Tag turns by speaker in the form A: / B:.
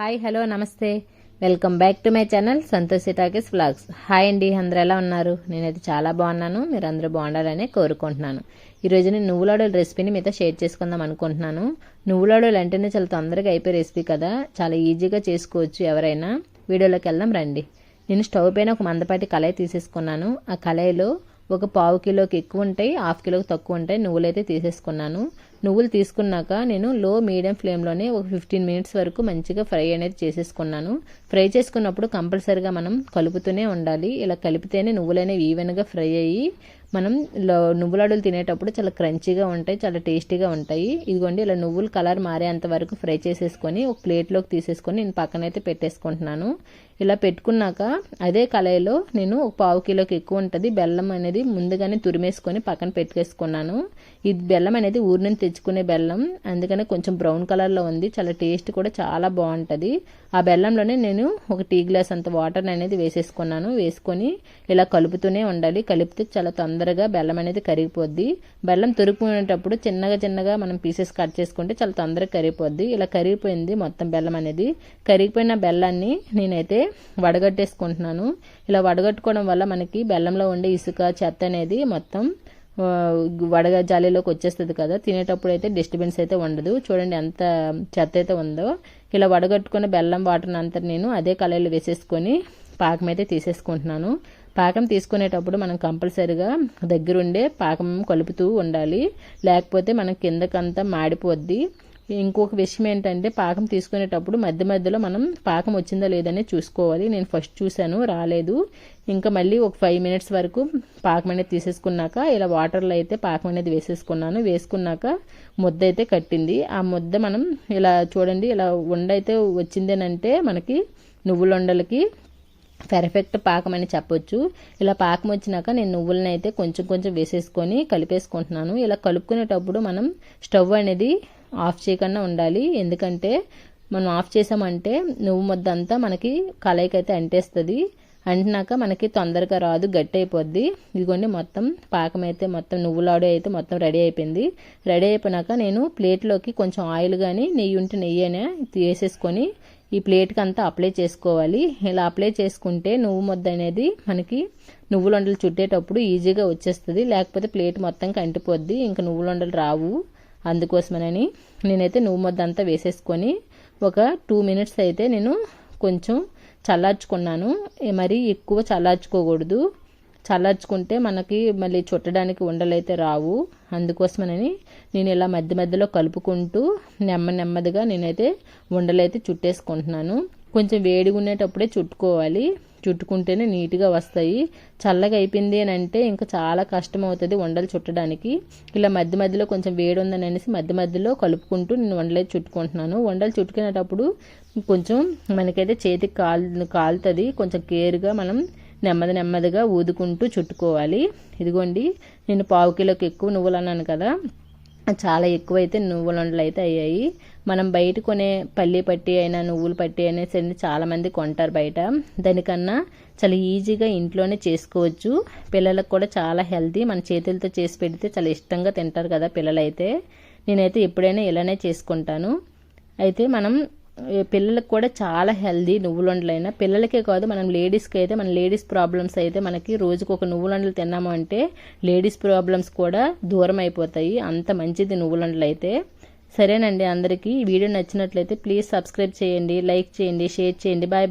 A: Hi hello నమస్తే. Welcome back to my channel Santoshi talkies vlogs. Hi అండి అందరూ ఎలా ఉన్నారు? నేనైతే చాలా బాగున్నాను. మీరు అందరూ బాగుండాలని కోరుకుంటున్నాను. ఈరోజు నేను నువ్వులాడోలు రెసిపీని మీతో షేర్ చేసుకుందాం అనుకుంటున్నాను. నువ్వులాడోలు అంటేనే చాలా తొందరగా అయిపోయే రెసిపీ కదా. చాలా ఈజీగా చేసుకోవచ్చు ఎవరైనా. వీడియోలోకి వెళ్దాం రండి. నేను స్టవ్ పైన ఒక మందపాటి కళాయి తీసేసుకున్నాను. ఆ కళాయిలో ఒక పావు కిలోకి ఎక్కువ ఉంటాయి హాఫ్ కిలోకి తక్కువ ఉంటాయి. నువ్వులైతే తీసేసుకున్నాను. నువ్వులు తీసుకున్నాక నేను లో మీడియం ఫ్లేమ్లోనే ఒక ఫిఫ్టీన్ మినిట్స్ వరకు మంచిగా ఫ్రై అనేది చేసేసుకున్నాను. ఫ్రై చేసుకున్నప్పుడు కంపల్సరిగా మనం కలుపుతూనే ఉండాలి. ఇలా కలిపితేనే నువ్వులు అనేవి ఈవెన్గా ఫ్రై అయ్యి మనం నువ్వులాడులు తినేటప్పుడు చాలా క్రంచీగా ఉంటాయి చాలా టేస్టీగా ఉంటాయి. ఇదిగోండి ఇలా నువ్వులు కలర్ మారేంత వరకు ఫ్రై చేసేసుకొని ఒక ప్లేట్లోకి తీసేసుకొని నేను పక్కనైతే పెట్టేసుకుంటున్నాను. ఇలా పెట్టుకున్నాక అదే కళాయిలో నేను ఒక పావు కిలోకి ఎక్కువ ఉంటుంది. బెల్లం అనేది ముందుగానే తురిమేసుకొని పక్కన పెట్టేసుకున్నాను. ఇది బెల్లం అనేది ఊరి నుంచి తెచ్చుకునే బెల్లం. అందుకనే కొంచెం బ్రౌన్ కలర్లో ఉంది. చాలా టేస్ట్ కూడా చాలా బాగుంటుంది. ఆ బెల్లంలోనే నేను ఒక టీ గ్లాస్ అంత వాటర్ అనేది వేసేసుకున్నాను. వేసుకొని ఇలా కలుపుతూనే ఉండాలి. కలిపితే చాలా తొందర తొందరగా బెల్లం అనేది కరిగిపోద్ది. బెల్లం తురుపుకునేటప్పుడు చిన్నగా చిన్నగా మనం పీసెస్ కట్ చేసుకుంటే చాలా తొందరగా కరిగిపోద్ది. ఇలా కరిగిపోయింది మొత్తం బెల్లం అనేది. కరిగిపోయిన బెల్లాన్ని నేనైతే వడగట్టేసుకుంటున్నాను. ఇలా వడగట్టుకోవడం వల్ల మనకి బెల్లంలో ఉండే ఇసుక చెత్త అనేది మొత్తం వడగ జాలీలోకి వచ్చేస్తుంది కదా. తినేటప్పుడు అయితే డిస్టర్బెన్స్ అయితే ఉండదు. చూడండి ఎంత చెత్త అయితే ఉందో. ఇలా వడగట్టుకున్న బెల్లం వాటర్ అంతా నేను అదే కళాయిలో వేసేసుకొని పాకం అయితే తీసేసుకుంటున్నాను. పాకం తీసుకునేటప్పుడు మనం కంపల్సరిగా దగ్గరుండే పాకం కలుపుతూ ఉండాలి. లేకపోతే మనం కిందకంతా మాడిపోద్ది. ఇంకొక విషయం ఏంటంటే పాకం తీసుకునేటప్పుడు మధ్య మధ్యలో మనం పాకం వచ్చిందా లేదనే చూసుకోవాలి. నేను ఫస్ట్ చూశాను రాలేదు. ఇంకా మళ్ళీ ఒక ఫైవ్ మినిట్స్ వరకు పాకం అనేది తీసేసుకున్నాక ఇలా వాటర్లో అయితే పాకం అనేది వేసేసుకున్నాను. వేసుకున్నాక ముద్ద అయితే కట్టింది. ఆ ముద్ద మనం ఇలా చూడండి ఇలా ఉండ అయితే వచ్చిందేనంటే మనకి నువ్వుల ఉండలకి పెర్ఫెక్ట్ పాకం అని చెప్పొచ్చు. ఇలా పాకం వచ్చినాక నేను నువ్వులను అయితే కొంచెం కొంచెం వేసేసుకొని కలిపేసుకుంటున్నాను. ఇలా కలుపుకునేటప్పుడు మనం స్టవ్ అనేది ఆఫ్ చేయకుండా ఉండాలి. ఎందుకంటే మనం ఆఫ్ చేసామంటే నువ్వు ముద్ద అంతా మనకి కలయికైతే అంటేస్తుంది. అంటినాక మనకి తొందరగా రాదు గట్టి అయిపోద్ది ఇదిగోండి మొత్తం పాకం అయితే మొత్తం నువ్వులాడు అయితే మొత్తం రెడీ అయిపోయింది. రెడీ అయిపోయినాక నేను ప్లేట్లోకి కొంచెం ఆయిల్ కానీ నెయ్యి ఉంటే నెయ్యి అయినా వేసేసుకొని ఈ ప్లేట్కి అంతా అప్లై చేసుకోవాలి. ఇలా అప్లై చేసుకుంటే నువ్వు ముద్ద అనేది మనకి నువ్వులొండలు చుట్టేటప్పుడు ఈజీగా వచ్చేస్తుంది. లేకపోతే ప్లేట్ మొత్తం కంటిపోద్ది. ఇంకా నువ్వులొండలు రావు. అందుకోసమనని నేనైతే నువ్వు ముద్ద అంతా వేసేసుకొని ఒక టూ మినిట్స్ అయితే నేను కొంచెం చల్లార్చుకున్నాను. మరి ఎక్కువ చల్లార్చుకోకూడదు. చల్లార్చుకుంటే మనకి మళ్ళీ చుట్టడానికి ఉండలైతే రావు. అందుకోసమని నేను ఇలా మధ్య మధ్యలో కలుపుకుంటూ నెమ్మ నెమ్మదిగా నేనైతే ఉండలైతే చుట్టేసుకుంటున్నాను. కొంచెం వేడిగా ఉండేటప్పుడే చుట్టుకోవాలి. చుట్టుకుంటేనే నీట్గా వస్తాయి. చల్లగా అయిపోయింది అని అంటే ఇంకా చాలా కష్టం అవుతుంది వండలు చుట్టడానికి. ఇలా మధ్య మధ్యలో కొంచెం వేడి ఉందని అనేసి మధ్య మధ్యలో కలుపుకుంటూ నేను వండలు చుట్టుకుంటున్నాను. వండలు చుట్టుకునేటప్పుడు కొంచెం మనకైతే చేతికి కాలు కాలుతుంది. కొంచెం కేర్గా మనం నెమ్మది నెమ్మదిగా ఊదుకుంటూ చుట్టుకోవాలి. ఇదిగోండి నేను పావు కిలోకి ఎక్కువ నువ్వులు అన్నాను కదా చాలా ఎక్కువైతే నువ్వుల ఉండలు అయితే అయ్యాయి. మనం బయట కొనే పల్లి పట్టి అయినా నువ్వులు పట్టి అనేసి చాలామంది కొంటారు బయట. దానికన్నా చాలా ఈజీగా ఇంట్లోనే చేసుకోవచ్చు. పిల్లలకు కూడా చాలా హెల్తీ. మన చేతులతో చేసి పెడితే చాలా ఇష్టంగా తింటారు కదా పిల్లలైతే. నేనైతే ఎప్పుడైనా ఇలానే చేసుకుంటాను. అయితే మనం పిల్లలకు కూడా చాలా హెల్దీ నువ్వులండలైనా. పిల్లలకే కాదు మనం లేడీస్కి అయితే మన లేడీస్ ప్రాబ్లమ్స్ అయితే మనకి రోజుకు ఒక నువ్వులండలు తిన్నాము అంటే లేడీస్ ప్రాబ్లమ్స్ కూడా దూరం అయిపోతాయి అంత మంచిది నువ్వులండలు అయితే సరేనండి అందరికీ. ఈ వీడియో నచ్చినట్లయితే ప్లీజ్ సబ్స్క్రైబ్ చేయండి లైక్ చేయండి షేర్ చేయండి. బాయ్.